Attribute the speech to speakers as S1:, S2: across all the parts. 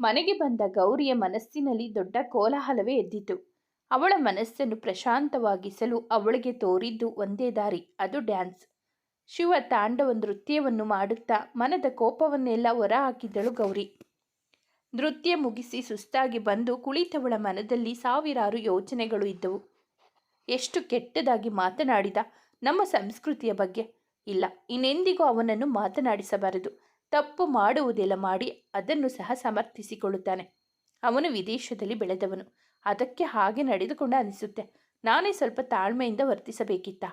S1: ಮನೆಗೆ ಬಂದ ಗೌರಿಯ ಮನಸ್ಸಿನಲ್ಲಿ ದೊಡ್ಡ ಕೋಲಾಹಲವೇ ಎದ್ದಿತು ಅವಳ ಮನಸ್ಸನ್ನು ಪ್ರಶಾಂತವಾಗಿಸಲು ಅವಳಿಗೆ ತೋರಿದ್ದು ಒಂದೇ ದಾರಿ, ಅದು ಡ್ಯಾನ್ಸ್. ಶಿವ ತಾಂಡವ ನೃತ್ಯವನ್ನು ಮಾಡುತ್ತಾ ಮನದ ಕೋಪವನ್ನೆಲ್ಲ ಹೊರಹಾಕಿದ್ದಳು ಗೌರಿ. ನೃತ್ಯ ಮುಗಿಸಿ ಸುಸ್ತಾಗಿ ಬಂದು ಕುಳಿತವಳ ಮನದಲ್ಲಿ ಸಾವಿರಾರು ಯೋಚನೆಗಳು ಇದ್ದವು. ಎಷ್ಟು ಕೆಟ್ಟದಾಗಿ ಮಾತನಾಡಿದ ನಮ್ಮ ಸಂಸ್ಕೃತಿಯ ಬಗ್ಗೆ. ಇಲ್ಲ, ಇನ್ನೆಂದಿಗೂ ಅವನನ್ನು ಮಾತನಾಡಿಸಬಾರದು. ತಪ್ಪು ಮಾಡುವುದೆಲ್ಲ ಮಾಡಿ ಅದನ್ನು ಸಹ ಸಮರ್ಥಿಸಿಕೊಳ್ಳುತ್ತಾನೆ. ಅವನು ವಿದೇಶದಲ್ಲಿ ಬೆಳೆದವನು. ಅದಕ್ಕೆ ಹಾಗೆ ನಡೆದುಕೊಂಡ ಅನಿಸುತ್ತೆ. ನಾನೇ ಸ್ವಲ್ಪ ತಾಳ್ಮೆಯಿಂದ ವರ್ತಿಸಬೇಕಿತ್ತ?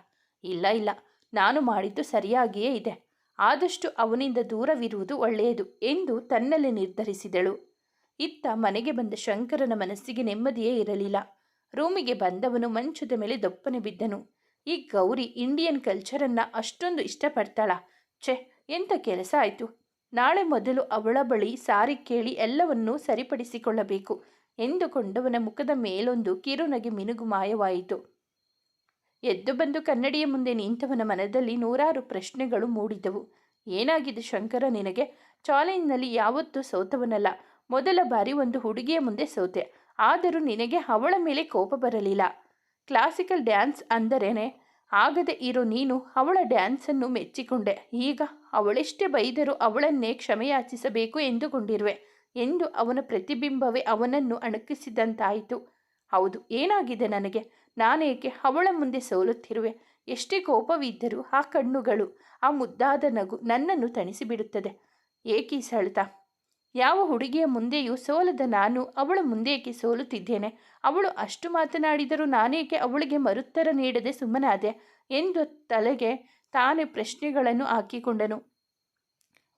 S1: ಇಲ್ಲ ಇಲ್ಲ. ನಾನು ಮಾಡಿದ್ದು ಸರಿಯಾಗಿಯೇ ಇದೆ. ಆದಷ್ಟು ಅವನಿಂದ ದೂರವಿರುವುದು ಒಳ್ಳೆಯದು ಎಂದು ತನ್ನಲ್ಲೇ ನಿರ್ಧರಿಸಿದಳು. ಇತ್ತ ಮನೆಗೆ ಬಂದ ಶಂಕರನ ಮನಸ್ಸಿಗೆ ನೆಮ್ಮದಿಯೇ ಇರಲಿಲ್ಲ. ರೂಮಿಗೆ ಬಂದವನು ಮಂಚದ ಮೇಲೆ ದೊಪ್ಪನೆ ಬಿದ್ದನು. ಈ ಗೌರಿ ಇಂಡಿಯನ್ ಕಲ್ಚರನ್ನು ಅಷ್ಟೊಂದು ಇಷ್ಟಪಡ್ತಾಳ. ಛೆ ಎಂಥ ಕೆಲಸ ಆಯಿತು? ನಾಳೆ ಮೊದಲು ಅವಳ ಬಳಿ ಸಾರಿ ಕೇಳಿ ಎಲ್ಲವನ್ನೂ ಸರಿಪಡಿಸಿಕೊಳ್ಳಬೇಕು ಎಂದುಕೊಂಡವನ ಮುಖದ ಮೇಲೊಂದು ಕಿರುನಗೆ ಮಿನುಗು ಮಾಯವಾಯಿತು. ಎದ್ದು ಬಂದು ಕನ್ನಡಿಯ ಮುಂದೆ ನಿಂತವನ ಮನದಲ್ಲಿ ನೂರಾರು ಪ್ರಶ್ನೆಗಳು ಮೂಡಿದವು. ಏನಾಗಿದೆ ಶಂಕರ ನಿನಗೆ? ಚಾಲೆಂಜ್ನಲ್ಲಿ ಯಾವತ್ತೂ ಸೋತವನಲ್ಲ. ಮೊದಲ ಬಾರಿ ಒಂದು ಹುಡುಗಿಯ ಮುಂದೆ ಸೋತೆ. ಆದರೂ ನಿನಗೆ ಅವಳ ಮೇಲೆ ಕೋಪ ಬರಲಿಲ್ಲ. ಕ್ಲಾಸಿಕಲ್ ಡ್ಯಾನ್ಸ್ ಅಂದರೇನೆ? ಆಗದೆ ಇರೋ ನೀನು ಅವಳ ಡ್ಯಾನ್ಸನ್ನು ಮೆಚ್ಚಿಕೊಂಡೆ. ಈಗ ಅವಳೆಷ್ಟೇ ಬೈದರೂ ಅವಳನ್ನೇ ಕ್ಷಮೆಯಾಚಿಸಬೇಕು ಎಂದುಕೊಂಡಿರುವೆ ಎಂದು ಅವನ ಪ್ರತಿಬಿಂಬವೇ ಅವನನ್ನು ಅಣಕಿಸಿದಂತಾಯಿತು. ಹೌದು, ಏನಾಗಿದೆ ನನಗೆ? ನಾನೇಕೆ ಅವಳ ಮುಂದೆ ಸೋಲುತ್ತಿರುವೆ? ಎಷ್ಟೇ ಕೋಪವಿದ್ದರೂ ಆ ಕಣ್ಣುಗಳು, ಆ ಮುದ್ದಾದ ನಗು ನನ್ನನ್ನು ತಣಿಸಿಬಿಡುತ್ತದೆ. ಏಕೀ ಸೆಳೆತ ಯಾವ ಹುಡುಗಿಯ ಮುಂದೆಯೂ ಸೋಲದ ನಾನು ಅವಳ ಮುಂದೇಕೆ ಸೋಲುತ್ತಿದ್ದೇನೆ. ಅವಳು ಅಷ್ಟು ಮಾತನಾಡಿದರೂ ನಾನೇಕೆ ಅವಳಿಗೆ ಮರುತ್ತರ ನೀಡದೆ ಸುಮ್ಮನಾದೆ ಎಂದು ತಲೆಗೆ ತಾನೇ ಪ್ರಶ್ನೆಗಳನ್ನು ಹಾಕಿಕೊಂಡನು.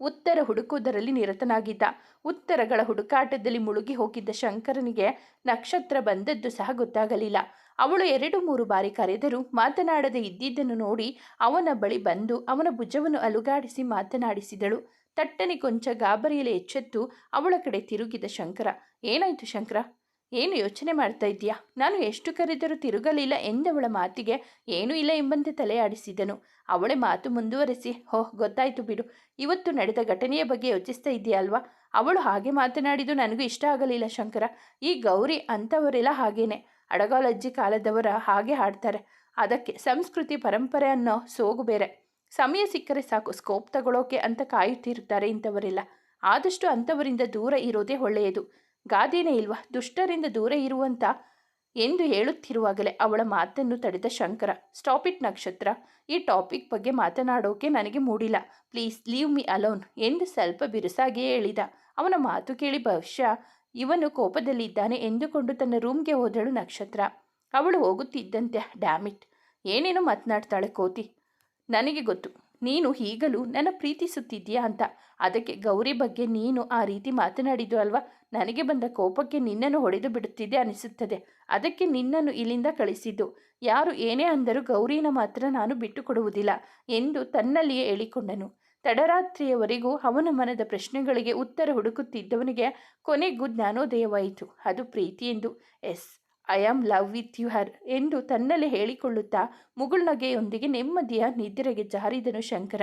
S1: ಉತ್ತರ ಹುಡುಕುವುದರಲ್ಲಿ ನಿರತನಾಗಿದ್ದ. ಉತ್ತರಗಳ ಹುಡುಕಾಟದಲ್ಲಿ ಮುಳುಗಿ ಹೋಗಿದ್ದ ಶಂಕರನಿಗೆ ನಕ್ಷತ್ರ ಬಂದದ್ದು ಸಹ ಗೊತ್ತಾಗಲಿಲ್ಲ. ಅವಳು ಎರಡು ಮೂರು ಬಾರಿ ಕರೆದರೂ ಮಾತನಾಡದೆ ಇದ್ದಿದ್ದನ್ನು ನೋಡಿ ಅವನ ಬಳಿ ಬಂದು ಅವನ ಭುಜವನ್ನು ಅಲುಗಾಡಿಸಿ ಮಾತನಾಡಿಸಿದಳು. ತಟ್ಟನೆ ಕೊಂಚ ಗಾಬರಿಯಲ್ಲಿ ಎಚ್ಚೆತ್ತು ಅವಳ ಕಡೆ ತಿರುಗಿದ ಶಂಕರ. ಏನಾಯಿತು ಶಂಕರ? ಏನು ಯೋಚನೆ ಮಾಡ್ತಾ ಇದ್ದೀಯಾ? ನಾನು ಎಷ್ಟು ಕರೆದರೂ ತಿರುಗಲಿಲ್ಲ ಎಂದವಳ ಮಾತಿಗೆ ಏನೂ ಇಲ್ಲ ಎಂಬಂತೆ ತಲೆಯಾಡಿಸಿದನು ಅವಳೆ ಮಾತು ಮುಂದುವರೆಸಿ ಹೋಹ್ ಗೊತ್ತಾಯ್ತು ಬಿಡು. ಇವತ್ತು ನಡೆದ ಘಟನೆಯ ಬಗ್ಗೆ ಯೋಚಿಸ್ತಾ ಇದೆಯಲ್ವಾ ಅವಳು ಹಾಗೆ ಮಾತನಾಡಿದ್ದು ನನಗೂ ಇಷ್ಟ ಆಗಲಿಲ್ಲ ಶಂಕರ. ಈ ಗೌರಿ ಅಂಥವರೆಲ್ಲ ಹಾಗೇನೆ. ಅಡಗಾಲಜ್ಜಿ ಕಾಲದವರ ಹಾಗೆ ಹಾಡ್ತಾರೆ. ಅದಕ್ಕೆ ಸಂಸ್ಕೃತಿ ಪರಂಪರೆ ಅನ್ನೋ ಸೋಗು ಬೇರೆ. ಸಮಯ ಸಿಕ್ಕರೆ ಸಾಕು, ಸ್ಕೋಪ್ ತಗೊಳ್ಳೋಕೆ ಅಂತ ಕಾಯುತ್ತಿರುತ್ತಾರೆ ಇಂಥವರೆಲ್ಲ. ಆದಷ್ಟು ಅಂಥವರಿಂದ ದೂರ ಇರೋದೇ ಒಳ್ಳೆಯದು. ಗಾದೆನೇ ಇಲ್ವಾ? ದುಷ್ಟರಿಂದ ದೂರ ಇರುವಂತ ಎಂದು ಹೇಳುತ್ತಿರುವಾಗಲೇ ಅವಳ ಮಾತನ್ನು ತಡೆದ ಶಂಕರ ಸ್ಟಾಪ್ ಇಟ್ ನಕ್ಷತ್ರ. ಈ ಟಾಪಿಕ್ ಬಗ್ಗೆ ಮಾತನಾಡೋಕೆ ನನಗೆ ಮೂಡಿಲ್ಲ. ಪ್ಲೀಸ್ ಲೀವ್ ಮಿ ಅಲೋನ್ ಎಂದು ಸ್ವಲ್ಪ ಬಿರುಸಾಗಿಯೇ ಹೇಳಿದ. ಅವನ ಮಾತು ಕೇಳಿ ಬಹುಶಃ ಇವನು ಕೋಪದಲ್ಲಿದ್ದಾನೆ ಎಂದುಕೊಂಡು ತನ್ನ ರೂಮ್ಗೆ ಹೋದಳು ನಕ್ಷತ್ರ. ಅವಳು ಹೋಗುತ್ತಿದ್ದಂತೆ ಡ್ಯಾಮಿಟ್ ಏನೇನೋ ಮಾತನಾಡ್ತಾಳೆ ಕೋತಿ. ನನಗೆ ಗೊತ್ತು. ನೀನು ಈಗಲೂ ನನ್ನ ಪ್ರೀತಿಸುತ್ತಿದ್ದೀಯಾ ಅಂತ. ಅದಕ್ಕೆ ಗೌರಿ ಬಗ್ಗೆ ನೀನು ಆ ರೀತಿ ಮಾತನಾಡಿದ್ದು ಅಲ್ವಾ? ನನಗೆ ಬಂದ ಕೋಪಕ್ಕೆ ನಿನ್ನನ್ನು ಹೊಡೆದು ಬಿಡುತ್ತಿದ್ದೆ ಅನಿಸುತ್ತದೆ. ಅದಕ್ಕೆ ನಿನ್ನನ್ನು ಇಲ್ಲಿಂದ ಕಳಿಸಿದ್ದು. ಯಾರು ಏನೇ ಅಂದರೂ ಗೌರಿನ ಮಾತ್ರ ನಾನು ಬಿಟ್ಟುಕೊಡುವುದಿಲ್ಲ ಎಂದು ತನ್ನಲ್ಲಿಯೇ ಹೇಳಿಕೊಂಡನು. ತಡರಾತ್ರಿಯವರೆಗೂ ಅವನ ಮನದ ಪ್ರಶ್ನೆಗಳಿಗೆ ಉತ್ತರ ಹುಡುಕುತ್ತಿದ್ದವನಿಗೆ ಕೊನೆಗೂ ಜ್ಞಾನೋದಯವಾಯಿತು. ಅದು ಪ್ರೀತಿ ಎಂದು yes. I am love with you her ಎಂದು ತನ್ನಲ್ಲೇ ಹೇಳಿಕೊಳ್ಳುತ್ತಾ ಮುಗುಳ್ನಗೆಯೊಂದಿಗೆ ನೆಮ್ಮದಿಯ ನಿದ್ರೆಗೆ ಜಾರಿದನು ಶಂಕರ.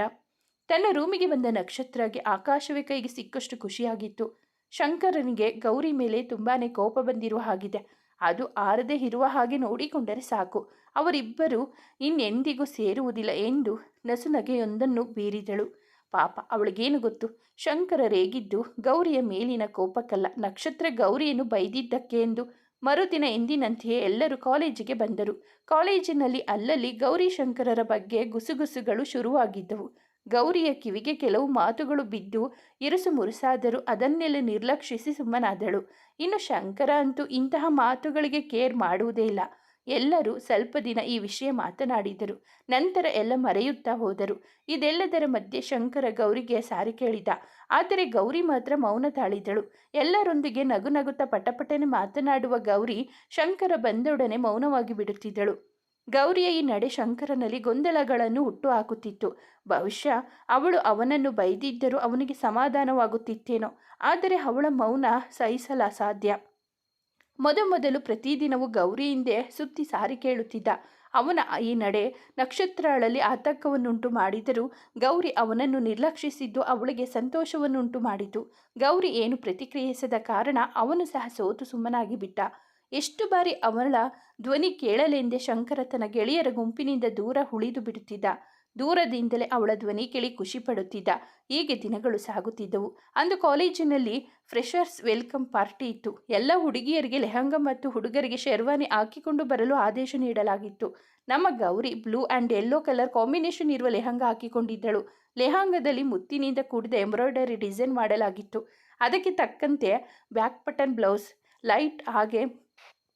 S1: ತನ್ನ ರೂಮಿಗೆ ಬಂದ ನಕ್ಷತ್ರಗೆ ಆಕಾಶವೇ ಕೈಗೆ ಸಿಕ್ಕಷ್ಟು ಖುಷಿಯಾಗಿತ್ತು. ಶಂಕರನಿಗೆ ಗೌರಿ ಮೇಲೆ ತುಂಬಾನೇ ಕೋಪ ಬಂದಿರುವ ಹಾಗಿದೆ. ಅದು ಆರದೆ ಇರುವ ಹಾಗೆ ನೋಡಿಕೊಂಡರೆ ಸಾಕು. ಅವರಿಬ್ಬರು ಇನ್ನೆಂದಿಗೂ ಸೇರುವುದಿಲ್ಲ ಎಂದು ನಸುನಗೆಯೊಂದನ್ನು ಬೀರಿದಳು. ಪಾಪ, ಅವಳಿಗೇನು ಗೊತ್ತು? ಶಂಕರ ರೇಗಿದ್ದು ಗೌರಿಯ ಮೇಲಿನ ಕೋಪಕ್ಕಲ್ಲ. ನಕ್ಷತ್ರ ಗೌರಿಯನ್ನು ಬೈದಿದ್ದಕ್ಕೆ ಎಂದು ಮರುದಿನ ಎಂದಿನಂತೆಯೇ ಎಲ್ಲರೂ ಕಾಲೇಜಿಗೆ ಬಂದರು. ಕಾಲೇಜಿನಲ್ಲಿ ಅಲ್ಲಲ್ಲಿ ಗೌರಿಶಂಕರರ ಬಗ್ಗೆ ಗುಸುಗುಸುಗಳು ಶುರುವಾಗಿದ್ದವು. ಗೌರಿಯ ಕಿವಿಗೆ ಕೆಲವು ಮಾತುಗಳು ಬಿದ್ದು ಇರುಸು ಮುರುಸಾದರೂ ಅದನ್ನೆಲ್ಲ ನಿರ್ಲಕ್ಷಿಸಿ ಸುಮ್ಮನಾದಳು. ಇನ್ನು ಶಂಕರ ಅಂತೂ ಇಂತಹ ಮಾತುಗಳಿಗೆ ಕೇರ್ ಮಾಡುವುದೇ ಇಲ್ಲ. ಎಲ್ಲರೂ ಸ್ವಲ್ಪ ದಿನ ಈ ವಿಷಯ ಮಾತನಾಡಿದರು. ನಂತರ ಎಲ್ಲ ಮರೆಯುತ್ತಾ ಹೋದರು. ಇದೆಲ್ಲದರ ಮಧ್ಯೆ ಶಂಕರ ಗೌರಿಗೆ ಸಾರಿ ಕೇಳಿದ. ಆದರೆ ಗೌರಿ ಮಾತ್ರ ಮೌನ ತಾಳಿದಳು ಎಲ್ಲರೊಂದಿಗೆ ನಗು ನಗುತ್ತಾ ಪಟಪಟನೆ ಮಾತನಾಡುವ ಗೌರಿ ಶಂಕರ ಬಂದೊಡನೆ ಮೌನವಾಗಿ ಬಿಡುತ್ತಿದ್ದಳು. ಗೌರಿಯ ಈ ನಡೆ ಶಂಕರನಲ್ಲಿ ಗೊಂದಲಗಳನ್ನು ಹುಟ್ಟು ಹಾಕುತ್ತಿತ್ತು. ಬಹುಶಃ ಅವಳು ಅವನನ್ನು ಬೈದಿದ್ದರೂ ಅವನಿಗೆ ಸಮಾಧಾನವಾಗುತ್ತಿತ್ತೇನೋ. ಆದರೆ ಅವಳ ಮೌನ ಸಹಿಸಲ ಸಾಧ್ಯ ಮೊದಮೊದಲು ಪ್ರತಿದಿನವೂ ಗೌರಿ ಹಿಂದೆ ಸುತ್ತಿ ಸಾರಿ ಕೇಳುತ್ತಿದ್ದ. ಅವನ ಈ ನಡೆ ನಕ್ಷತ್ರಗಳಲ್ಲಿ ಆತಂಕವನ್ನುಂಟು ಮಾಡಿದರೂ ಗೌರಿ ಅವನನ್ನು ನಿರ್ಲಕ್ಷಿಸಿದ್ದು ಅವಳಿಗೆ ಸಂತೋಷವನ್ನುಂಟು ಮಾಡಿತು. ಗೌರಿ ಏನು ಪ್ರತಿಕ್ರಿಯಿಸದ ಕಾರಣ ಅವನು ಸಹ ಸೋತು ಸುಮ್ಮನಾಗಿ ಬಿಟ್ಟ. ಎಷ್ಟು ಬಾರಿ ಅವಳ ಧ್ವನಿ ಕೇಳಲೆಂದೇ ಶಂಕರ ತನ್ನ ಗೆಳೆಯರ ಗುಂಪಿನಿಂದ ದೂರ ಉಳಿದು ಬಿಡುತ್ತಿದ್ದ. ದೂರದಿಂದಲೇ ಅವಳ ಧ್ವನಿ ಕೇಳಿ ಖುಷಿ ಪಡುತ್ತಿದ್ದ ಹೀಗೆ ದಿನಗಳು ಸಾಗುತ್ತಿದ್ದವು. ಅಂದು ಕಾಲೇಜಿನಲ್ಲಿ ಫ್ರೆಷರ್ಸ್ ವೆಲ್ಕಮ್ ಪಾರ್ಟಿ ಇತ್ತು. ಎಲ್ಲ ಹುಡುಗಿಯರಿಗೆ ಲೆಹಂಗ ಮತ್ತು ಹುಡುಗರಿಗೆ ಶೆರ್ವಾನಿ ಹಾಕಿಕೊಂಡು ಬರಲು ಆದೇಶ ನೀಡಲಾಗಿತ್ತು. ನಮ್ಮ Gowri blue and yellow colour combination ಇರುವ ಲೆಹಂಗ ಹಾಕಿಕೊಂಡಿದ್ದಳು. ಲೆಹಂಗದಲ್ಲಿ ಮುತ್ತಿನಿಂದ ಕೂಡಿದ ಎಂಬ್ರಾಯ್ಡರಿ ಡಿಸೈನ್ ಮಾಡಲಾಗಿತ್ತು. ಅದಕ್ಕೆ ತಕ್ಕಂತೆ ಬ್ಯಾಕ್ ಬಟನ್ ಬ್ಲೌಸ್, ಲೈಟ್ ಹಾಗೆ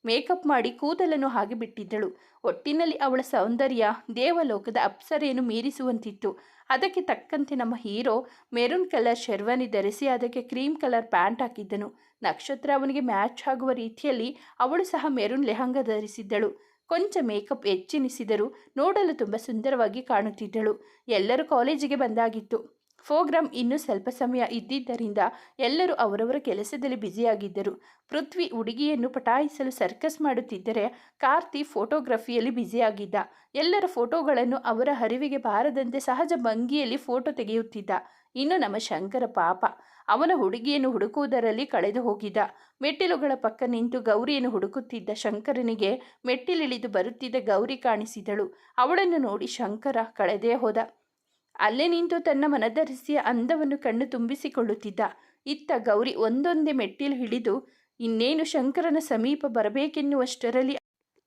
S1: ಮೇಕಪ್ ಮಾಡಿ ಕೂದಲನ್ನು ಹಾಗೆ ಬಿಟ್ಟಿದ್ದಳು. ಒಟ್ಟಿನಲ್ಲಿ ಅವಳ ಸೌಂದರ್ಯ, ದೇವಲೋಕದ ಅಪ್ಸರೆಯನ್ನು ಮೀರಿಸುವಂತಿತ್ತು. ಅದಕ್ಕೆ ತಕ್ಕಂತೆ ನಮ್ಮ ಹೀರೋ ಮೆರೂನ್ ಕಲರ್ ಶೆರ್ವಾನಿ ಧರಿಸಿ ಅದಕ್ಕೆ ಕ್ರೀಮ್ ಕಲರ್ ಪ್ಯಾಂಟ್ ಹಾಕಿದ್ದನು. ನಕ್ಷತ್ರ ಅವನಿಗೆ ಮ್ಯಾಚ್ ಆಗುವ ರೀತಿಯಲ್ಲಿ ಅವಳು ಸಹ ಮೆರೂನ್ ಲೆಹಂಗ ಧರಿಸಿದ್ದಳು. ಕೊಂಚ ಮೇಕಪ್ ಹೆಚ್ಚಿನಿಸಿದರು ನೋಡಲು ತುಂಬ ಸುಂದರವಾಗಿ ಕಾಣುತ್ತಿದ್ದಳು. ಎಲ್ಲರೂ ಕಾಲೇಜಿಗೆ ಬಂದಾಗಿತ್ತು. ಪ್ರೋಗ್ರಾಮ್ ಇನ್ನೂ ಸ್ವಲ್ಪ ಸಮಯ ಇದ್ದಿದ್ದರಿಂದ ಎಲ್ಲರೂ ಅವರವರ ಕೆಲಸದಲ್ಲಿ ಬ್ಯುಸಿಯಾಗಿದ್ದರು. ಪೃಥ್ವಿ ಹುಡುಗಿಯನ್ನು ಪಟಾಯಿಸಲು ಸರ್ಕಸ್ ಮಾಡುತ್ತಿದ್ದರೆ ಕಾರ್ತಿ ಫೋಟೋಗ್ರಫಿಯಲ್ಲಿ ಬ್ಯುಸಿಯಾಗಿದ್ದ. ಎಲ್ಲರ ಫೋಟೋಗಳನ್ನು ಅವರ ಹರಿವಿಗೆ ಬಾರದಂತೆ ಸಹಜ ಭಂಗಿಯಲ್ಲಿ ಫೋಟೋ ತೆಗೆಯುತ್ತಿದ್ದ. ಇನ್ನು ನಮ್ಮ ಶಂಕರ ಪಾಪ, ಅವನ ಹುಡುಗಿಯನ್ನು ಹುಡುಕುವುದರಲ್ಲಿ ಕಳೆದು ಹೋಗಿದ್ದ. ಮೆಟ್ಟಿಲುಗಳ ಪಕ್ಕ ನಿಂತು ಗೌರಿಯನ್ನು ಹುಡುಕುತ್ತಿದ್ದ ಶಂಕರನಿಗೆ ಮೆಟ್ಟಿಲಿಳಿದು ಬರುತ್ತಿದ್ದ ಗೌರಿ ಕಾಣಿಸಿದಳು. ಅವಳನ್ನು ನೋಡಿ ಶಂಕರ ಕಳೆದೇ ಹೋದ. ಅಲ್ಲೇ ನಿಂತು ತನ್ನ ಮನದರಿಸಿಯ ಅಂದವನ್ನು ಕಣ್ಣು ತುಂಬಿಸಿಕೊಳ್ಳುತ್ತಿದ್ದ. ಇತ್ತ ಗೌರಿ ಒಂದೊಂದೇ ಮೆಟ್ಟಿಲು ಹಿಡಿದು, ಇನ್ನೇನು ಶಂಕರನ ಸಮೀಪ ಬರಬೇಕೆನ್ನುವಷ್ಟರಲ್ಲಿ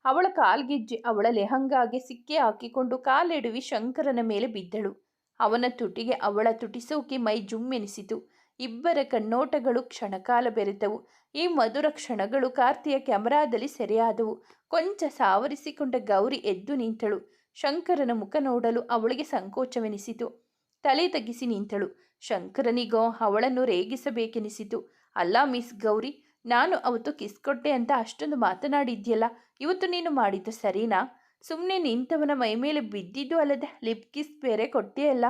S1: ಅವಳ ಕಾಲ್ಗೆಜ್ಜೆ ಅವಳ ಲೆಹಂಗಾಗೆ ಸಿಕ್ಕಿ ಹಾಕಿಕೊಂಡು ಕಾಲೆಡುವಿ ಶಂಕರನ ಮೇಲೆ ಬಿದ್ದಳು. ಅವನ ತುಟಿಗೆ ಅವಳ ತುಟಿಸೋಕೆ ಮೈ ಜುಮ್ಮೆನಿಸಿತು. ಇಬ್ಬರ ಕಣ್ಣೋಟಗಳು ಕ್ಷಣಕಾಲ ಬೆರೆತವು. ಈ ಮಧುರ ಕ್ಷಣಗಳು ಕಾರ್ತಿಯ ಕ್ಯಾಮರಾದಲ್ಲಿ ಸೆರೆಯಾದವು. ಕೊಂಚ ಸಾವರಿಸಿಕೊಂಡ ಗೌರಿ ಎದ್ದು ನಿಂತಳು. ಶಂಕರನ ಮುಖ ನೋಡಲು ಅವಳಿಗೆ ಸಂಕೋಚವೆನಿಸಿತು. ತಲೆ ತಗ್ಗಿಸಿ ನಿಂತಳು. ಶಂಕರನಿಗೋ, ಅವಳನ್ನು ರೇಗಿಸಬೇಕೆನಿಸಿತು. ಅಲ್ಲ ಮಿಸ್ ಗೌರಿ, ನಾನು ಅವತ್ತು ಕಿಸ್ ಕೊಟ್ಟೆ ಅಂತ ಅಷ್ಟೊಂದು ಮಾತನಾಡಿದ್ಯಲ್ಲ, ಇವತ್ತು ನೀನು ಮಾಡಿದ್ದು ಸರಿನಾ? ಸುಮ್ಮನೆ ನಿಂತವನ ಮೈಮೇಲೆ ಬಿದ್ದಿದ್ದು ಅಲ್ಲದೆ ಲಿಪ್ ಕಿಸ್ ಬೇರೆ ಕೊಟ್ಟೆಯಲ್ಲ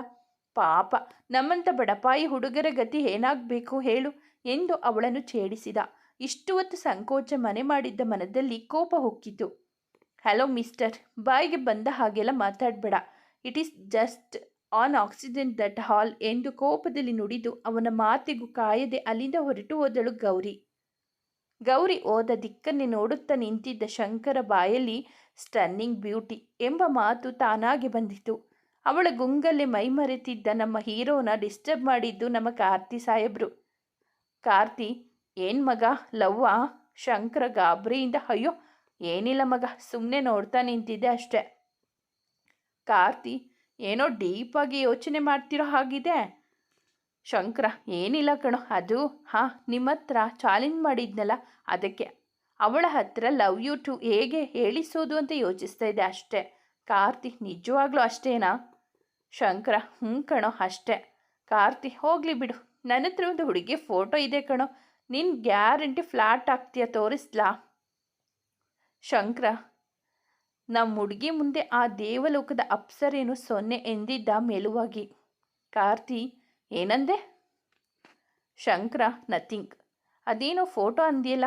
S1: ಪಾಪ, ನಮ್ಮಂಥ ಬಡಪಾಯಿ ಹುಡುಗರ ಗತಿ ಏನಾಗಬೇಕು ಹೇಳು? ಎಂದು ಅವಳನ್ನು ಛೇಡಿಸಿದ. ಇಷ್ಟು ಹೊತ್ತು ಸಂಕೋಚ ಮನೆ ಮಾಡಿದ್ದ ಮನದಲ್ಲಿ ಕೋಪ ಹೊಕ್ಕಿತು. ಹಲೋ ಮಿಸ್ಟರ್ ಬಾಯಿಗೆ ಬಂದ ಹಾಗೆಲ್ಲ ಮಾತಾಡಬೇಡ. It is just an accident that all ಎಂದು ಕೋಪದಲ್ಲಿ ನುಡಿದು ಅವನ ಮಾತಿಗೂ ಕಾಯದೆ ಅಲ್ಲಿಂದ ಹೊರಟು ಹೋದಳು ಗೌರಿ. ಗೌರಿ ಹೋದ ದಿಕ್ಕನ್ನೇ ನೋಡುತ್ತಾ ನಿಂತಿದ್ದ ಶಂಕರ ಬಾಯಲ್ಲಿ ಸ್ಟನ್ನಿಂಗ್ ಬ್ಯೂಟಿ ಎಂಬ ಮಾತು ತಾನಾಗಿ ಬಂದಿತು. ಅವಳ ಗುಂಗಲ್ಲೇ ಮೈಮರೆತಿದ್ದ ನಮ್ಮ ಹೀರೋನ ಡಿಸ್ಟರ್ಬ್ ಮಾಡಿದ್ದು ನಮ್ಮ ಕಾರ್ತಿ ಸಾಹೇಬ್ರು. ಕಾರ್ತಿ, ಏನು ಮಗ? ಲವ್ವಾ? ಶಂಕರ ಗಾಬರಿಯಿಂದ, ಅಯ್ಯೋ ಏನಿಲ್ಲ ಮಗ ಸುಮ್ಮನೆ ನೋಡ್ತಾ ನಿಂತಿದ್ದೆ ಅಷ್ಟೆ. ಕಾರ್ತಿ, ಏನೋ ಡೀಪಾಗಿ ಯೋಚನೆ ಮಾಡ್ತಿರೋ ಹಾಗಿದೆ. ಶಂಕರ, ಏನಿಲ್ಲ ಕಣೋ, ಅದು, ಹಾಂ ನಿಮ್ಮ ಹತ್ರ ಚಾಲೆಂಜ್ ಮಾಡಿದ್ನಲ್ಲ, ಅದಕ್ಕೆ. ಅವಳ ಹತ್ರ ಲವ್ ಯು ಟು ಹೇಗೆ ಹೇಳಿಸೋದು ಅಂತ ಯೋಚಿಸ್ತಾ ಇದ್ದೆ ಅಷ್ಟೇ. ಕಾರ್ತಿ, ನಿಜವಾಗ್ಲೂ ಅಷ್ಟೇನಾ? ಶಂಕರ ಹ್ಞೂ ಕಣೋ, ಅಷ್ಟೇ. ಕಾರ್ತಿ, ಹೋಗಲಿ ಬಿಡು. ನನ್ನ ಹತ್ರ ಒಂದು ಹುಡುಗಿ ಫೋಟೋ ಇದೆ ಕಣೋ. ನಿನ್ನ ಗ್ಯಾರಂಟಿ ಫ್ಲಾಟ್ ಆಗ್ತೀಯ ತೋರಿಸ್ಲಾ? ಶಂಕರ ನಮ್ಮ ಹುಡುಗಿ ಮುಂದೆ ಆ ದೇವಲೋಕದ ಅಪ್ಸರೇನು ಸೊನ್ನೆ ಎಂದಿದ್ದ ಮೆಲುವಾಗಿ. ಕಾರ್ತಿ, ಏನಂದೆ? ಶಂಕರ ನಥಿಂಗ್ ಅದೇನೋ ಫೋಟೋ ಅಂದಿಯಲ್ಲ,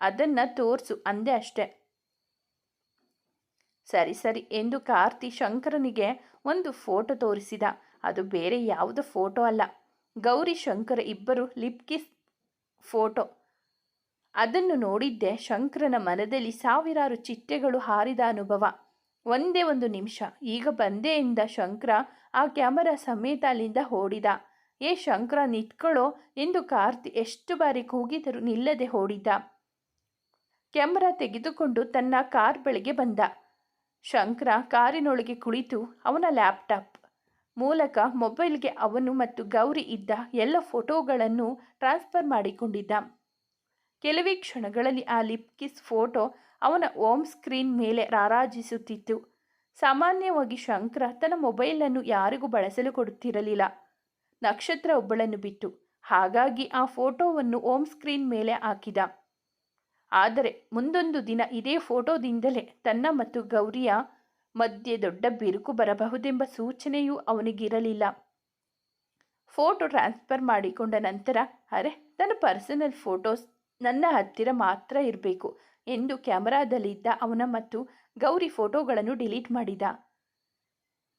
S1: ಅದನ್ನು ತೋರಿಸು, ಅಂದೆ ಅಷ್ಟೆ. ಸರಿ ಸರಿ, ಎಂದು ಕಾರ್ತಿ ಶಂಕರನಿಗೆ ಒಂದು ಫೋಟೋ ತೋರಿಸಿದ. ಅದು ಬೇರೆ ಯಾವುದೋ ಫೋಟೋ ಅಲ್ಲ. ಗೌರಿ ಶಂಕರ ಇಬ್ಬರು ಲಿಪ್ಕಿಸ್ ಫೋಟೋ. ಅದನ್ನು ನೋಡಿದ್ದೆ ಶಂಕರನ ಮನದಲ್ಲಿ ಸಾವಿರಾರು ಚಿಟ್ಟೆಗಳು ಹಾರಿದ ಅನುಭವ. ಒಂದೇ ಒಂದು ನಿಮಿಷ. ಈಗ ಬಂದೆ ಎಂದ ಶಂಕರ ಆ ಕ್ಯಾಮರಾ ಸಮೇತ ಅಲ್ಲಿಂದ ಓಡಿದ. ಏ ಶಂಕರ ನಿತ್ಕೊಳ್ಳೋ ಎಂದು ಕಾರ್ತಿ ಎಷ್ಟು ಬಾರಿ ಕೂಗಿದರೂ ನಿಲ್ಲದೆ ಓಡಿದ. ಕ್ಯಾಮರಾ ತೆಗೆದುಕೊಂಡು ತನ್ನ ಕಾರ್ ಬಳಿಗೆ ಬಂದ. ಶಂಕರ ಕಾರಿನೊಳಗೆ ಕುಳಿತು ಅವನ ಲ್ಯಾಪ್ಟಾಪ್. ಮೂಲಕ ಮೊಬೈಲ್ಗೆ ಅವನು ಮತ್ತು ಗೌರಿ ಇದ್ದ ಎಲ್ಲ ಫೋಟೋಗಳನ್ನು ಟ್ರಾನ್ಸ್ಫರ್ ಮಾಡಿಕೊಂಡಿದ್ದ. ಕೆಲವೇ ಕ್ಷಣಗಳಲ್ಲಿ ಆ ಲಿಪ್ ಕಿಸ್ ಫೋಟೋ ಅವನ ಓಮ್ ಸ್ಕ್ರೀನ್ ಮೇಲೆ ರಾರಾಜಿಸುತ್ತಿತ್ತು. ಸಾಮಾನ್ಯವಾಗಿ ಶಂಕರ ತನ್ನ ಮೊಬೈಲನ್ನು ಯಾರಿಗೂ ಬಳಸಲು ಕೊಡುತ್ತಿರಲಿಲ್ಲ. ನಕ್ಷತ್ರ ಒಬ್ಬಳನ್ನು ಬಿಟ್ಟು ಹಾಗಾಗಿ ಆ ಫೋಟೋವನ್ನು ಓಮ್ ಸ್ಕ್ರೀನ್ ಮೇಲೆ ಹಾಕಿದ. ಆದರೆ ಮುಂದೊಂದು ದಿನ ಇದೇ ಫೋಟೋದಿಂದಲೇ ತನ್ನ ಮತ್ತು ಗೌರಿಯ ಮಧ್ಯೆ ದೊಡ್ಡ ಬಿರುಕು ಬರಬಹುದೆಂಬ ಸೂಚನೆಯೂ ಅವನಿಗಿರಲಿಲ್ಲ. ಫೋಟೋ ಟ್ರಾನ್ಸ್ಫರ್ ಮಾಡಿಕೊಂಡ ನಂತರ, ಅರೆ, ತನ್ನ ಪರ್ಸನಲ್ ಫೋಟೋಸ್ ನನ್ನ ಹತ್ತಿರ ಮಾತ್ರ ಇರಬೇಕು ಎಂದು ಕ್ಯಾಮರಾದಲ್ಲಿದ್ದ ಅವನ ಮತ್ತು ಗೌರಿ ಫೋಟೋಗಳನ್ನು ಡಿಲೀಟ್ ಮಾಡಿದ.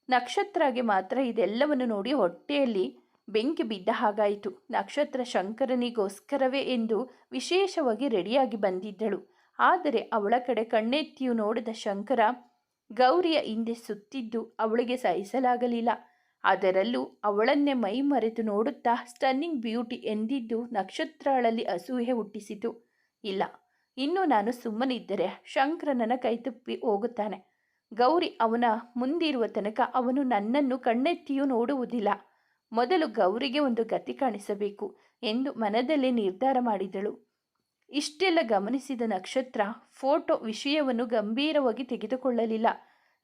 S1: ನಕ್ಷತ್ರಗೆ ಮಾತ್ರ ಇದೆಲ್ಲವನ್ನು ನೋಡಿ ಹೊಟ್ಟೆಯಲ್ಲಿ ಬೆಂಕಿ ಬಿದ್ದ ಹಾಗಾಯಿತು. ನಕ್ಷತ್ರ ಶಂಕರನಿಗೋಸ್ಕರವೇ ಎಂದು ವಿಶೇಷವಾಗಿ ರೆಡಿಯಾಗಿ ಬಂದಿದ್ದಳು. ಆದರೆ ಅವಳ ಕಡೆ ಕಣ್ಣೆತ್ತಿಯು ನೋಡಿದ ಶಂಕರ ಗೌರಿಯ ಹಿಂದೆ ಸುತ್ತಿದ್ದು ಅವಳಿಗೆ ಸಹಿಸಲಾಗಲಿಲ್ಲ. ಅದರಲ್ಲೂ ಅವಳನ್ನೇ ಮೈ ಮರೆತು ನೋಡುತ್ತಾ ಸ್ಟನ್ನಿಂಗ್ ಬ್ಯೂಟಿ ಎಂದಿದ್ದು ನಕ್ಷತ್ರಗಳಲ್ಲಿ ಅಸೂಹೆ ಹುಟ್ಟಿಸಿತು. ಇಲ್ಲ, ಇನ್ನು ನಾನು ಸುಮ್ಮನಿದ್ದರೆ ಶಂಕರನನ ಕೈತುಪ್ಪಿ ಹೋಗುತ್ತಾನೆ. ಗೌರಿ ಅವನ ಮುಂದಿರುವ ತನಕ ಅವನು ನನ್ನನ್ನು ಕಣ್ಣೆತ್ತಿಯೂ ನೋಡುವುದಿಲ್ಲ. ಮೊದಲು ಗೌರಿಗೆ ಒಂದು ಗತಿ ಕಾಣಿಸಬೇಕು ಎಂದು ಮನದಲ್ಲೇ ನಿರ್ಧಾರ ಮಾಡಿದಳು. ಇಷ್ಟೆಲ್ಲ ಗಮನಿಸಿದ ನಕ್ಷತ್ರ ಫೋಟೋ ವಿಷಯವನ್ನು ಗಂಭೀರವಾಗಿ ತೆಗೆದುಕೊಳ್ಳಲಿಲ್ಲ.